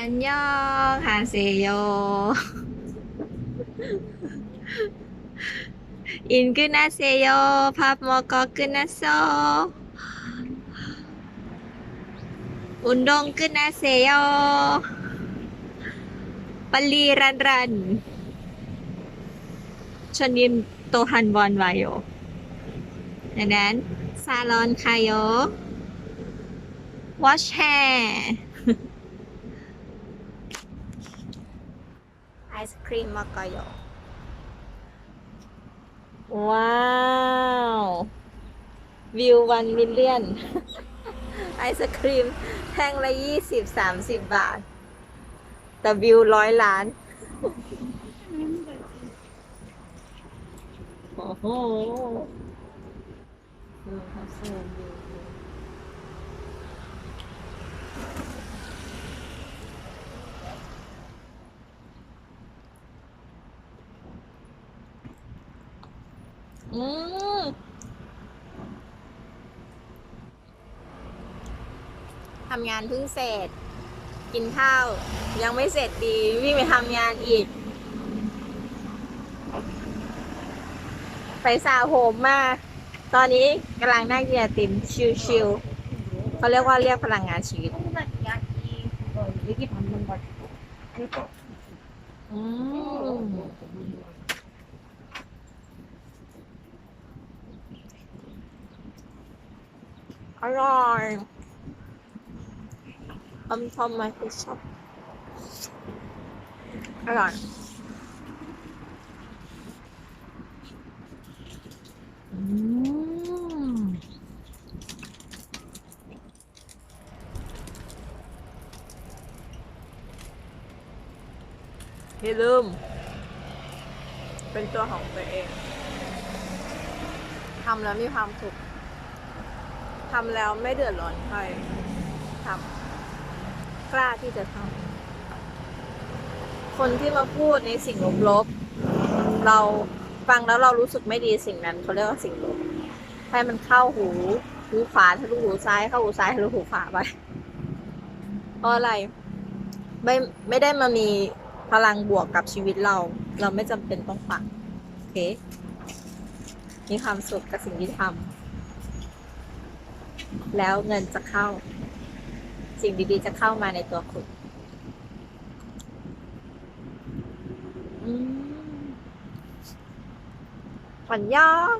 อันยองฮาเซโย อินกุนาเซโยพับมโกกุนาโซ อุนดงกุนาเซโยปลีรันรันชนยิมโตฮันบอนวายโยดังนั้นซาลอนคายโย wash hair ไอศครีมมากอยว้าววิววันมิลเลียนไอศครีมแท่งละยี่สิบสามสิบบาท แต่วิวร้อยล้าน โอ้โหดูเขาเสิร์ฟวิว อืมทำงานเพิ่งเสร็จ กินข้าว ยังไม่เสร็จดี วิ่งไปทำงานอีก ไปสาโหมมาตอนนี้กำลังนั่งกินไอติมชิวๆเขาเรียกว่าเรียกพลังงานชีวิต여 อร่อยอมชอบไหมคือชอบอร่อยอืมอย่าลืม เป็นตัวของตัวเองทำแล้วมีความสุข ทำแล้วไม่เดือดร้อนใครทำกล้าที่จะทำคนที่มาพูดในสิ่งลบๆเราฟังแล้วเรารู้สึกไม่ดีสิ่งนั้นเขาเรียกว่าสิ่งลบให้มันเข้าหูหูขวาทะลุหูซ้ายเข้าหูซ้ายทะลุหูขวาไปเพราะอะไร ไม่ไม่ได้มามีพลังบวกกับชีวิตเรา เราไม่จำเป็นต้องฟังโอเค มีความสุขกับสิ่งที่ทำ แล้วเงินจะเข้า สิ่งดีๆจะเข้ามาในตัวคุณอืมหวานย่อง